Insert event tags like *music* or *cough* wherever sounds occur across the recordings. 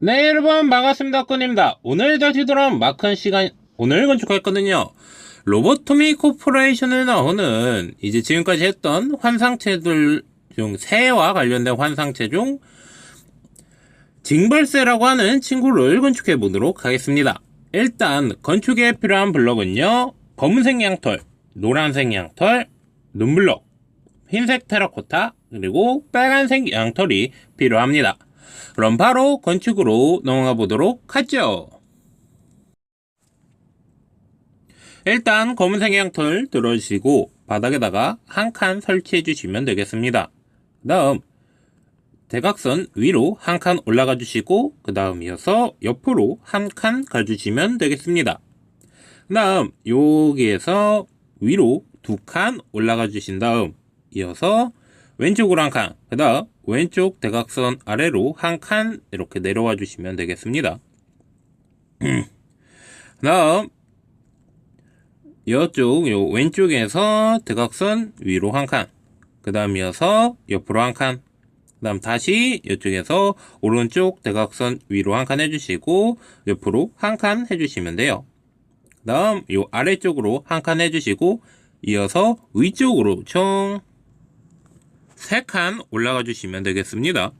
네 여러분 반갑습니다 꾼입니다. 오늘도 뒤돌아온 마큰 시간 오늘 건축할 거는요. 로보토미 코퍼레이션에 나오는 이제 지금까지 했던 환상체들 중 새와 관련된 환상체 중 징벌세라고 하는 친구를 건축해 보도록 하겠습니다. 일단 건축에 필요한 블럭은요. 검은색 양털 노란색 양털 눈블럭 흰색 테라코타 그리고 빨간색 양털이 필요합니다 그럼 바로 건축으로 넘어가 보도록 하죠. 일단 검은색 양털 들어주시고 바닥에다가 한 칸 설치해 주시면 되겠습니다. 그 다음 대각선 위로 한 칸 올라가 주시고 그 다음 이어서 옆으로 한 칸 가주시면 되겠습니다. 그 다음 여기에서 위로 두 칸 올라가 주신 다음 이어서 왼쪽으로 한 칸, 그 다음 왼쪽 대각선 아래로 한 칸 이렇게 내려와 주시면 되겠습니다. 그 *clears throat* 다음 이쪽 요 왼쪽에서 대각선 위로 한 칸, 그 다음 이어서 옆으로 한 칸, 그 다음 다시 이쪽에서 오른쪽 대각선 위로 한 칸 해주시고 옆으로 한 칸 해주시면 돼요. 그 다음 요 아래쪽으로 한 칸 해주시고 이어서 위쪽으로 총 3칸 올라가 주시면 되겠습니다.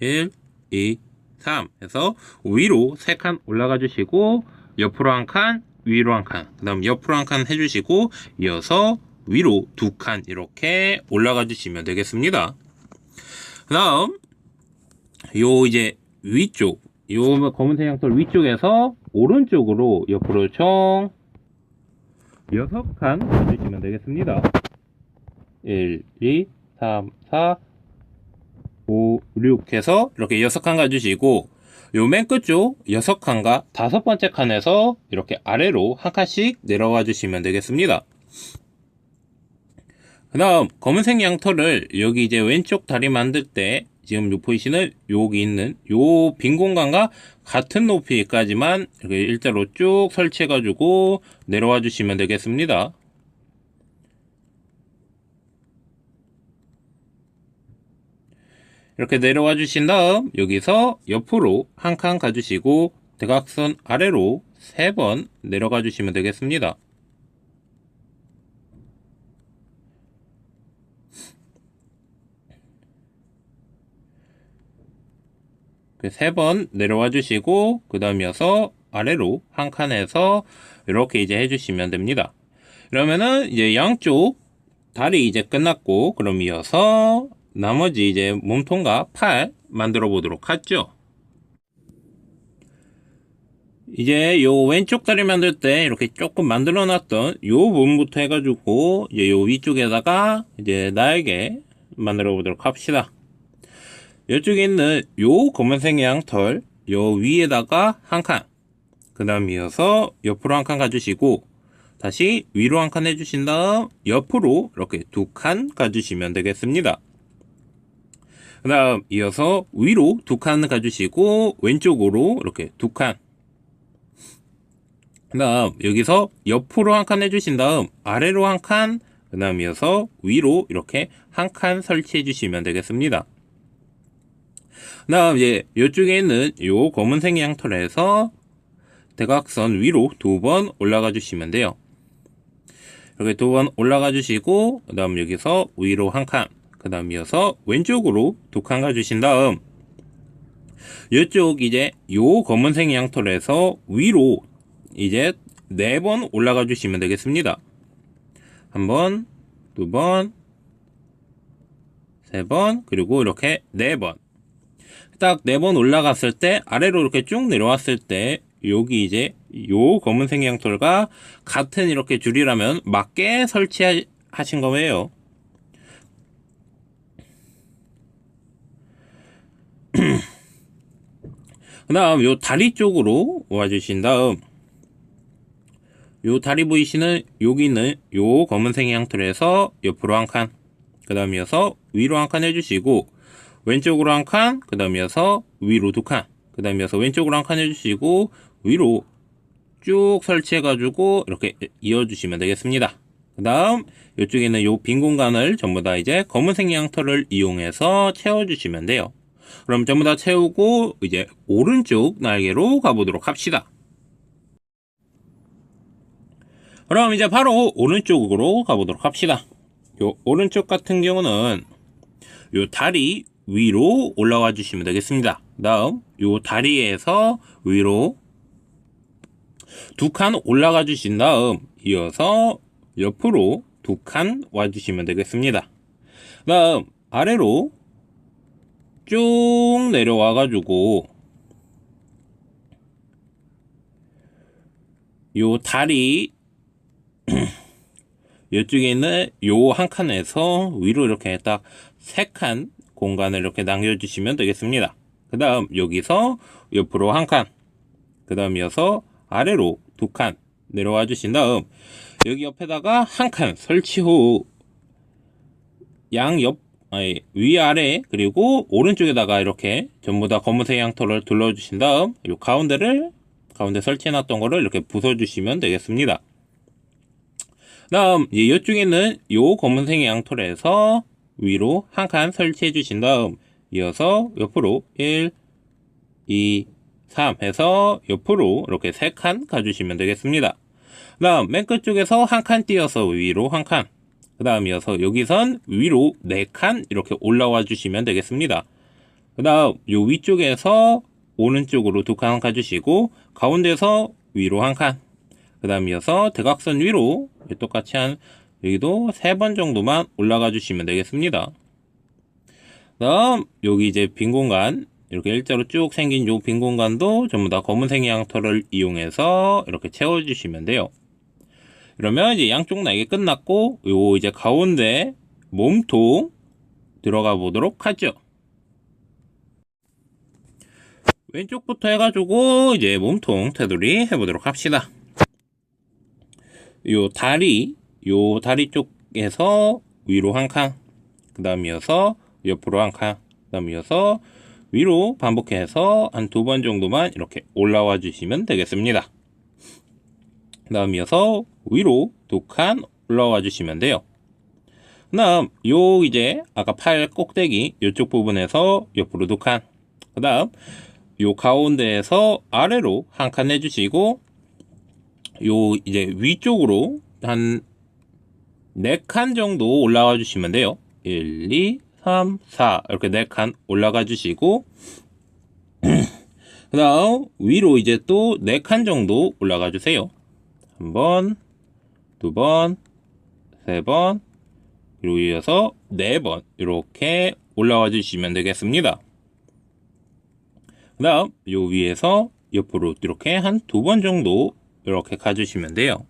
1, 2, 3 해서 위로 3칸 올라가 주시고 옆으로 한 칸, 위로 한 칸, 그 다음 옆으로 한 칸 해주시고 이어서 위로 두 칸 이렇게 올라가 주시면 되겠습니다. 그 다음 요 이제 위쪽 요 검은색 양털 위쪽에서 오른쪽으로 옆으로 총 6칸 해주시면 되겠습니다. 1, 2, 3, 4, 5, 6 해서 이렇게 6칸 가주시고 요 맨 끝쪽 6칸과 다섯 번째 칸에서 이렇게 아래로 한 칸씩 내려와 주시면 되겠습니다. 그 다음 검은색 양털을 여기 이제 왼쪽 다리 만들 때 지금 요 보이시는 여기 있는 요 빈 공간과 같은 높이까지만 이렇게 일자로 쭉 설치해 가지고 내려와 주시면 되겠습니다. 이렇게 내려와 주신 다음 여기서 옆으로 한 칸 가주시고 대각선 아래로 세번 내려가 주시면 되겠습니다. 그세번 내려와 주시고 그 다음 이어서 아래로 한 칸에서 이렇게 이제 해주시면 됩니다. 그러면은 이제 양쪽 다리 이제 끝났고 그럼 이어서 나머지 이제 몸통과 팔 만들어 보도록 하죠. 이제 요 왼쪽 다리 만들 때 이렇게 조금 만들어 놨던 요 부분부터 해가지고 이제 요 위쪽에다가 이제 날개 만들어 보도록 합시다. 이쪽에 있는 요 검은색 양털 요 위에다가 한 칸, 그 다음 이어서 옆으로 한 칸 가주시고 다시 위로 한 칸 해주신 다음 옆으로 이렇게 두 칸 가주시면 되겠습니다. 그 다음 이어서 위로 두 칸 가주시고 왼쪽으로 이렇게 두 칸. 그 다음 여기서 옆으로 한 칸 해주신 다음 아래로 한 칸, 그 다음 이어서 위로 이렇게 한 칸 설치해 주시면 되겠습니다. 그 다음 이제 이쪽에 있는 요 검은색 양털에서 대각선 위로 두 번 올라가 주시면 돼요. 이렇게 두 번 올라가 주시고 그 다음 여기서 위로 한 칸, 그 다음 이어서 왼쪽으로 두 칸 가주신 다음 이쪽 이제 요 검은색 양털 에서 위로 이제 네 번 올라가 주시면 되겠습니다. 한 번, 두 번, 세 번, 그리고 이렇게 네 번. 딱 네 번 올라갔을 때 아래로 이렇게 쭉 내려왔을 때 여기 이제 요 검은색 양털과 같은 이렇게 줄이라면 맞게 설치하신 거예요. *clears throat* 그 다음 요 다리 쪽으로 와주신 다음 요 다리 보이시는 여기 있는 요 검은색 양털에서 옆으로 한 칸, 그 다음 이어서 위로 한 칸 해주시고 왼쪽으로 한 칸, 그 다음 이어서 위로 두 칸, 그 다음 이어서 왼쪽으로 한 칸 해주시고 위로 쭉 설치해 가지고 이렇게 이어주시면 되겠습니다. 그 다음 이쪽에 있는 요 빈 공간을 전부 다 이제 검은색 양털을 이용해서 채워주시면 돼요. 그럼 전부 다 채우고 이제 오른쪽 날개로 가보도록 합시다. 그럼 이제 바로 오른쪽으로 가보도록 합시다. 요 오른쪽 같은 경우는 요 다리 위로 올라와 주시면 되겠습니다. 다음 요 다리에서 위로 두 칸 올라가 주신 다음 이어서 옆으로 두 칸 와주시면 되겠습니다. 다음 아래로 쭉 내려와 가지고 요 다리 *clears throat* 이쪽에 있는 요 한 칸에서 위로 이렇게 딱 세 칸 공간을 이렇게 남겨주시면 되겠습니다. 그 다음 여기서 옆으로 한 칸, 그 다음 이어서 아래로 두 칸 내려와 주신 다음 여기 옆에다가 한 칸 설치 후 양옆 아니 위아래 그리고 오른쪽에다가 이렇게 전부 다 검은색 양털을 둘러주신 다음 이 가운데를 가운데 설치해놨던 거를 이렇게 부숴주시면 되겠습니다. 다음 이쪽에 있는 요 검은색 양털에서 위로 한 칸 설치해 주신 다음 이어서 옆으로 1, 2, 3 해서 옆으로 이렇게 세 칸 가주시면 되겠습니다. 다음 맨 끝쪽에서 한 칸 띄어서 위로 한 칸. 그 다음 이어서 여기선 위로 네칸 이렇게 올라와 주시면 되겠습니다. 그 다음 요 위쪽에서 오른쪽으로 두 칸 가주시고 가운데서 위로 한 칸. 그 다음 이어서 대각선 위로 똑같이 한 여기도 세 번 정도만 올라가 주시면 되겠습니다. 다음 여기 이제 빈 공간 이렇게 일자로 쭉 생긴 요 빈 공간도 전부 다 검은색 양털을 이용해서 이렇게 채워주시면 돼요. 그러면 이제 양쪽 날개 끝났고 요 이제 가운데 몸통 들어가 보도록 하죠. 왼쪽부터 해가지고 이제 몸통 테두리 해보도록 합시다. 요 다리 요 다리 쪽에서 위로 한 칸, 그 다음 이어서 옆으로 한 칸, 그 다음 이어서 위로 반복해서 한 두 번 정도만 이렇게 올라와 주시면 되겠습니다. 그 다음 이어서 위로 두 칸 올라와 주시면 돼요. 그 다음 요 이제 아까 팔 꼭대기 이쪽 부분에서 옆으로 두 칸, 그 다음 요 가운데에서 아래로 한 칸 해주시고 요 이제 위쪽으로 한 네 칸 정도 올라가 주시면 돼요. 1, 2, 3, 4 이렇게 네 칸 올라가 주시고 *clears throat* 그 다음 위로 이제 또 네 칸 정도 올라가 주세요. 한 번, 두 번, 세 번, 그리고 이어서 네 번 이렇게 올라와 주시면 되겠습니다. 그 다음 요 위에서 옆으로 이렇게 한 두 번 정도 이렇게 가주시면 돼요.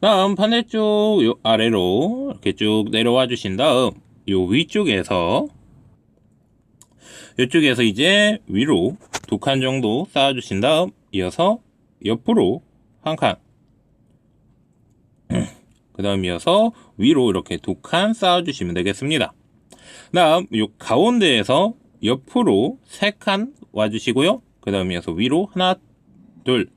다음 반대쪽 요 아래로 이렇게 쭉 내려와 주신 다음 요 위쪽에서 이쪽에서 이제 위로 두 칸 정도 쌓아 주신 다음 이어서 옆으로 한 칸. *clears throat* 그 다음 이어서 위로 이렇게 두 칸 쌓아 주시면 되겠습니다. 다음 요 가운데에서 옆으로 세 칸 와주시고요. 그 다음 이어서 위로 하나, 둘.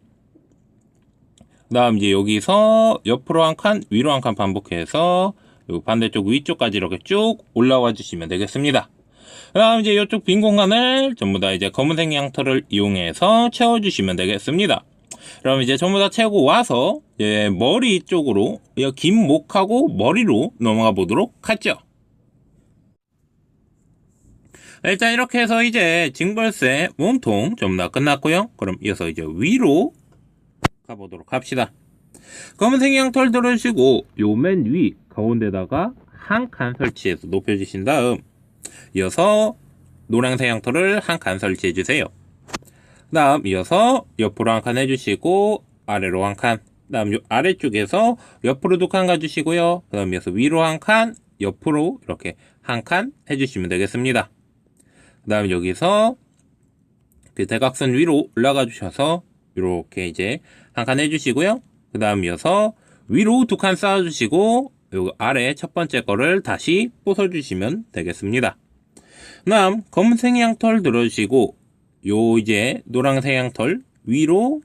그 다음 이제 여기서 옆으로 한 칸, 위로 한 칸 반복해서 요 반대쪽 위쪽까지 이렇게 쭉 올라와 주시면 되겠습니다. 그 다음 이제 이쪽 빈 공간을 전부 다 이제 검은색 양털을 이용해서 채워주시면 되겠습니다. 그럼 이제 전부 다 채우고 와서 이제 머리 쪽으로 긴 목하고 머리로 넘어가 보도록 하죠. 일단 이렇게 해서 이제 징벌새 몸통 전부 다 끝났고요. 그럼 이어서 이제 위로 가보도록 합시다. 검은색 양털 들어주시고 요 맨 위 가운데다가 한 칸 설치해서 높여주신 다음 이어서 노란색 양털을 한 칸 설치해 주세요. 다음 이어서 옆으로 한 칸 해주시고 아래로 한 칸. 다음 요 아래쪽에서 옆으로 두 칸 가주시고요. 그 다음 이어서 위로 한 칸, 옆으로 이렇게 한 칸 해주시면 되겠습니다. 그 다음 여기서 그 대각선 위로 올라가 주셔서 이렇게 이제 한 칸 해주시고요. 그 다음 이어서 위로 두 칸 쌓아주시고 요 아래 첫 번째 거를 다시 부숴주시면 되겠습니다. 다음 검은색 양털 들어주시고 요 이제 노란색 양털 위로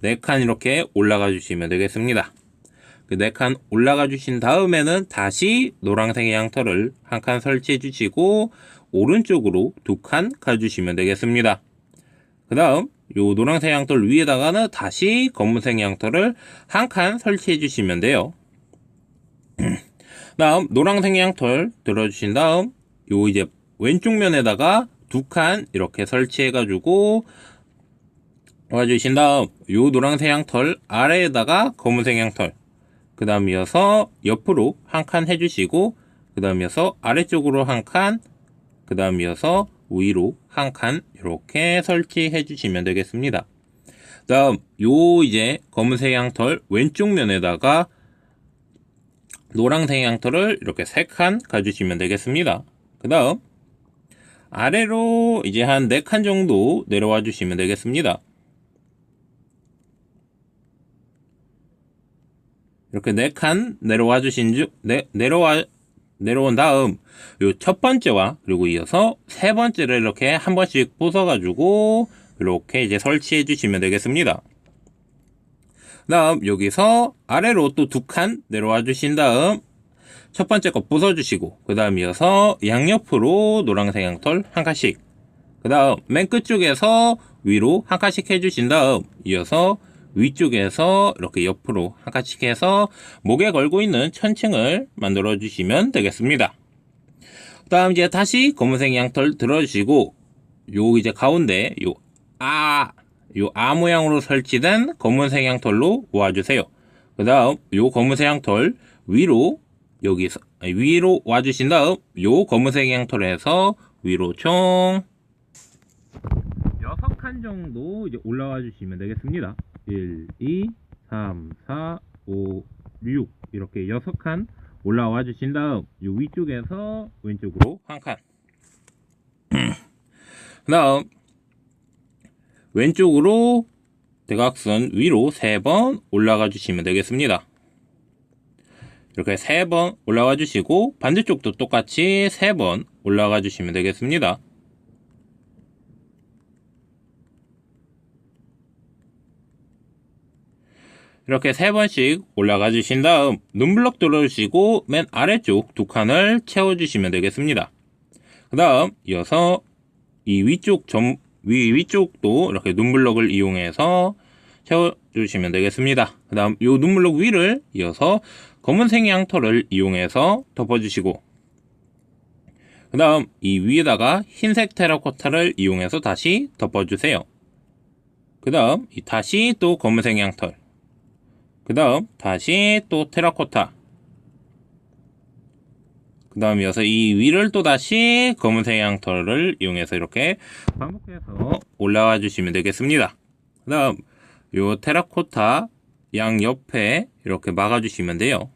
네 칸 이렇게 올라가 주시면 되겠습니다. 그 네 칸 올라가 주신 다음에는 다시 노란색 양털을 한 칸 설치해 주시고 오른쪽으로 두 칸 가주시면 되겠습니다. 그 다음 요 노란색 양털 위에다가는 다시 검은색 양털을 한 칸 설치해 주시면 돼요. *clears throat* 다음 노란색 양털 들어주신 다음 요 이제 왼쪽 면에다가 두 칸 이렇게 설치해 가지고 와주신 다음 요 노란색 양털 아래에다가 검은색 양털 그 다음 이어서 옆으로 한 칸 해주시고 그 다음 이어서 아래쪽으로 한 칸 그 다음 이어서 위로 한 칸 이렇게 설치해 주시면 되겠습니다. 다음 요 이제 검은색 양털 왼쪽 면에다가 노란색 양털을 이렇게 세 칸 가주시면 되겠습니다. 그 다음 아래로 이제 한네칸 정도 내려와 주시면 되겠습니다. 이렇게 네칸 내려와 주신 주, 내, 내려와, 내려온 다음, 요 첫 번째와, 그리고 이어서 세 번째를 이렇게 한 번씩 부숴가지고, 이렇게 이제 설치해 주시면 되겠습니다. 다음, 여기서 아래로 또 두 칸 내려와 주신 다음, 첫 번째 거 부숴주시고, 그 다음 이어서 양옆으로 노란색 양털 한 칸씩, 그 다음 맨 끝쪽에서 위로 한 칸씩 해주신 다음, 이어서 위쪽에서 이렇게 옆으로 한 칸씩 해서 목에 걸고 있는 천층을 만들어 주시면 되겠습니다. 그 다음 이제 다시 검은색 양털 들어주시고 요 이제 가운데 요 아, 요 아 모양으로 설치된 검은색 양털로 모아주세요. 그 다음 요 검은색 양털 위로 여기서 위로 와주신 다음 요 검은색 양털에서 위로 총 6칸 정도 올라와 주시면 되겠습니다. 1, 2, 3, 4, 5, 6 이렇게 6칸 올라와 주신 다음 요 위쪽에서 왼쪽으로 한 칸. *clears throat* 다음 왼쪽으로 대각선 위로 3번 올라가 주시면 되겠습니다. 이렇게 3번 올라가 주시고 반대쪽도 똑같이 3번 올라가 주시면 되겠습니다. 이렇게 세 번씩 올라가 주신 다음 눈블럭 들어주시고 맨 아래쪽 두 칸을 채워주시면 되겠습니다. 그 다음 이어서 이 위쪽 점, 위, 위쪽도 이렇게 눈블럭을 이용해서 채워주시면 되겠습니다. 그 다음 이 눈블럭 위를 이어서 검은색 양털을 이용해서 덮어주시고 그 다음 이 위에다가 흰색 테라코타를 이용해서 다시 덮어주세요. 그 다음 다시 또 검은색 양털. 그 다음 다시 또 테라코타. 그 다음 이어서 이 위를 또 다시 검은색 양털을 이용해서 이렇게 반복해서 올라와 주시면 되겠습니다. 그 다음 요 테라코타 양 옆에 이렇게 막아 주시면 돼요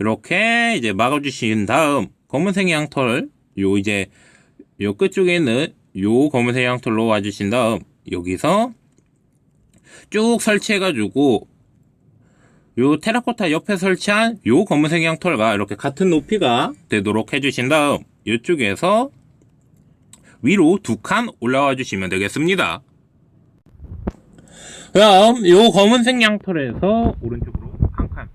이렇게 이제 막아 주신 다음 검은색 양털 요 이제 요 끝쪽에 있는 요 검은색 양털로 와 주신 다음 여기서 쭉 설치해가지고 요 테라코타 옆에 설치한 요 검은색 양털과 이렇게 같은 높이가 되도록 해주신 다음 이쪽에서 위로 두 칸 올라와 주시면 되겠습니다. 그 다음 요 검은색 양털에서 오른쪽으로 한 칸,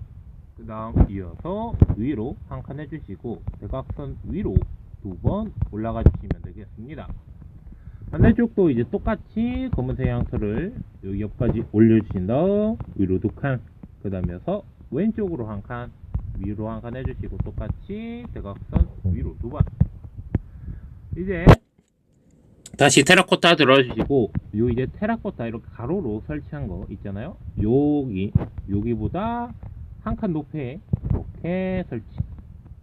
그 다음 이어서 위로 한 칸 해주시고 대각선 위로 두 번 올라가 주시면 되겠습니다. 반대쪽도 이제 똑같이 검은색 양털을 여기 옆까지 올려주신 다음 위로 두 칸, 그 다음에서 왼쪽으로 한 칸, 위로 한 칸 해주시고 똑같이 대각선 위로 두 번. 이제 다시 테라코타 들어주시고 요 이제 테라코타 이렇게 가로로 설치한 거 있잖아요. 여기 여기보다 한 칸 높이 이렇게 설치.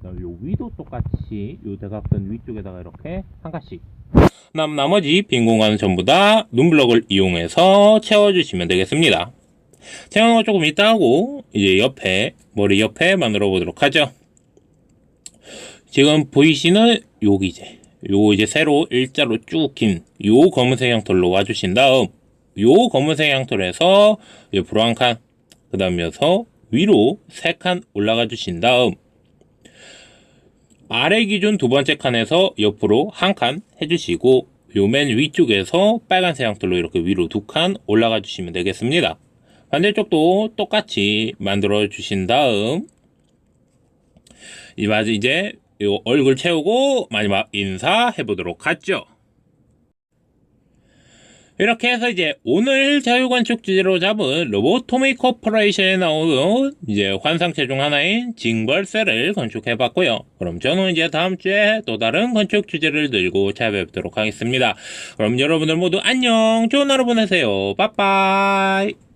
요 위도 똑같이 요 대각선 위쪽에다가 이렇게 한 칸씩 남, 나머지 빈 공간은 전부 다 눈블럭을 이용해서 채워주시면 되겠습니다. 채우는 거 조금 이따 하고, 이제 옆에, 머리 옆에 만들어 보도록 하죠. 지금 보이시는 여기 이제, 요 이제 세로 일자로 쭉 긴 요 검은색 양털로 와주신 다음, 요 검은색 양털에서 한 칸, 그 다음에서 위로 세 칸 올라가 주신 다음, 아래 기준 두 번째 칸에서 옆으로 한 칸 해주시고 요 맨 위쪽에서 빨간색 양털로 이렇게 위로 두 칸 올라가 주시면 되겠습니다. 반대쪽도 똑같이 만들어 주신 다음 이제 요 얼굴 채우고 마지막 인사 해 보도록 하죠. 이렇게 해서 이제 오늘 자유건축 주제로 잡은 로보토미 코퍼레이션에 나오는 이제 환상체 중 하나인 징벌세를 건축해 봤고요. 그럼 저는 이제 다음 주에 또 다른 건축 주제를 들고 찾아뵙도록 하겠습니다. 그럼 여러분들 모두 안녕! 좋은 하루 보내세요. 빠빠이!